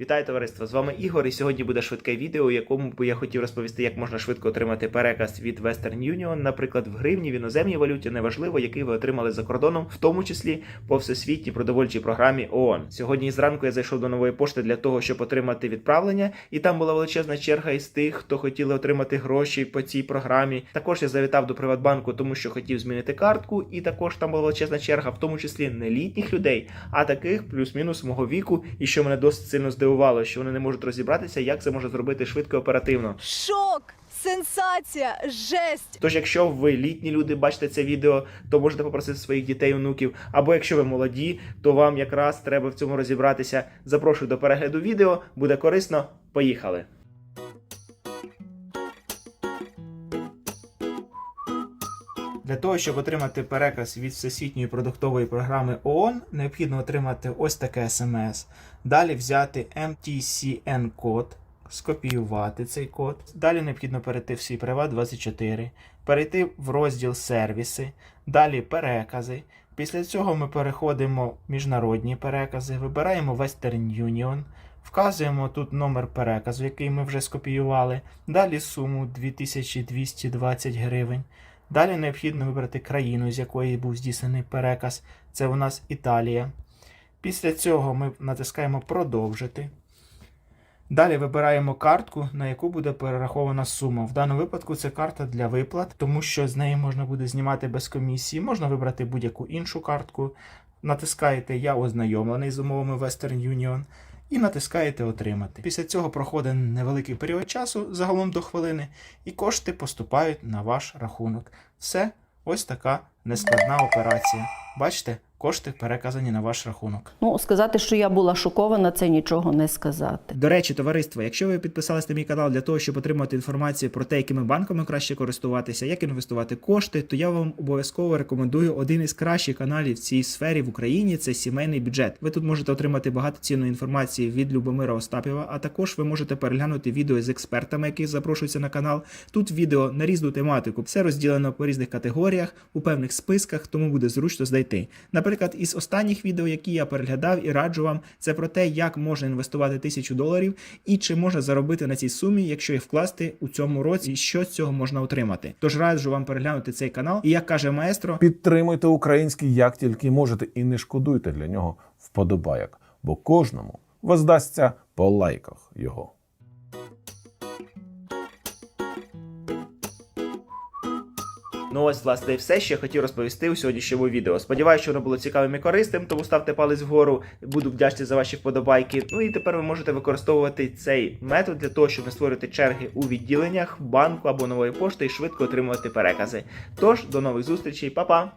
Вітаю товариство! З вами Ігор, і сьогодні буде швидке відео, у якому би я хотів розповісти, як можна швидко отримати переказ від Western Union, наприклад, в гривні, в іноземній валюті, неважливо, який ви отримали за кордоном, в тому числі по всесвітній продовольчій програмі ООН. Сьогодні зранку я зайшов до нової пошти для того, щоб отримати відправлення, і там була величезна черга із тих, хто хотіли отримати гроші по цій програмі. Також я завітав до Приватбанку, тому що хотів змінити картку, і також там була величезна черга, в тому числі не літніх людей, а таких плюс-мінус мого віку, і що мене досить сильно здивувало, що вони не можуть розібратися, як це може зробити швидко і оперативно. Шок! Сенсація! Жесть! Тож, якщо ви літні люди бачите це відео, то можете попросити своїх дітей, онуків, або якщо ви молоді, то вам якраз треба в цьому розібратися. Запрошую до перегляду відео, буде корисно. Поїхали! Для того, щоб отримати переказ від Всесвітньої продуктової програми ООН, необхідно отримати ось таке смс. Далі взяти MTCN-код, скопіювати цей код. Далі необхідно перейти в свій Приват 24, перейти в розділ сервіси, далі перекази. Після цього ми переходимо в міжнародні перекази, вибираємо Western Union, вказуємо тут номер переказу, який ми вже скопіювали, далі суму 2220 гривень. Далі необхідно вибрати країну, з якої був здійснений переказ. Це у нас Італія. Після цього ми натискаємо Продовжити. Далі вибираємо картку, на яку буде перерахована сума. В даному випадку це карта для виплат, тому що з неї можна буде знімати без комісії. Можна вибрати будь-яку іншу картку. Натискаєте Я ознайомлений з умовами Western Union і натискаєте Отримати. Після цього проходить невеликий період часу, загалом до хвилини, і кошти поступають на ваш рахунок. Все ось така нескладна операція. Бачите, кошти переказані на ваш рахунок. Ну, сказати, що я була шокована, це нічого не сказати. До речі, товариство, якщо ви підписались на мій канал для того, щоб отримати інформацію про те, якими банками краще користуватися, як інвестувати кошти, то я вам обов'язково рекомендую один із кращих каналів в цій сфері в Україні це сімейний бюджет. Ви тут можете отримати багато цінної інформації від Любомира Остапєва, а також ви можете переглянути відео з експертами, які запрошуються на канал. Тут відео на різну тематику. Все розділено по різних категоріях, у певних списках, тому буде зручно знайти. Наприклад, із останніх відео, які я переглядав і раджу вам, це про те, як можна інвестувати тисячу доларів і чи можна заробити на цій сумі, якщо їх вкласти у цьому році, і що з цього можна отримати. Тож раджу вам переглянути цей канал. І як каже маестро, Підтримуйте український як тільки можете, і не шкодуйте для нього вподобайок, бо кожному воздасться по лайках його. Ну ось, власне, і все, що я хотів розповісти у сьогоднішньому відео. Сподіваюся, що воно було цікавим і корисним, тому ставте палець вгору, буду вдячний за ваші вподобайки. Ну і тепер ви можете використовувати цей метод для того, щоб не створити черги у відділеннях банку або нової пошти і швидко отримувати перекази. Тож, до нових зустрічей, па-па!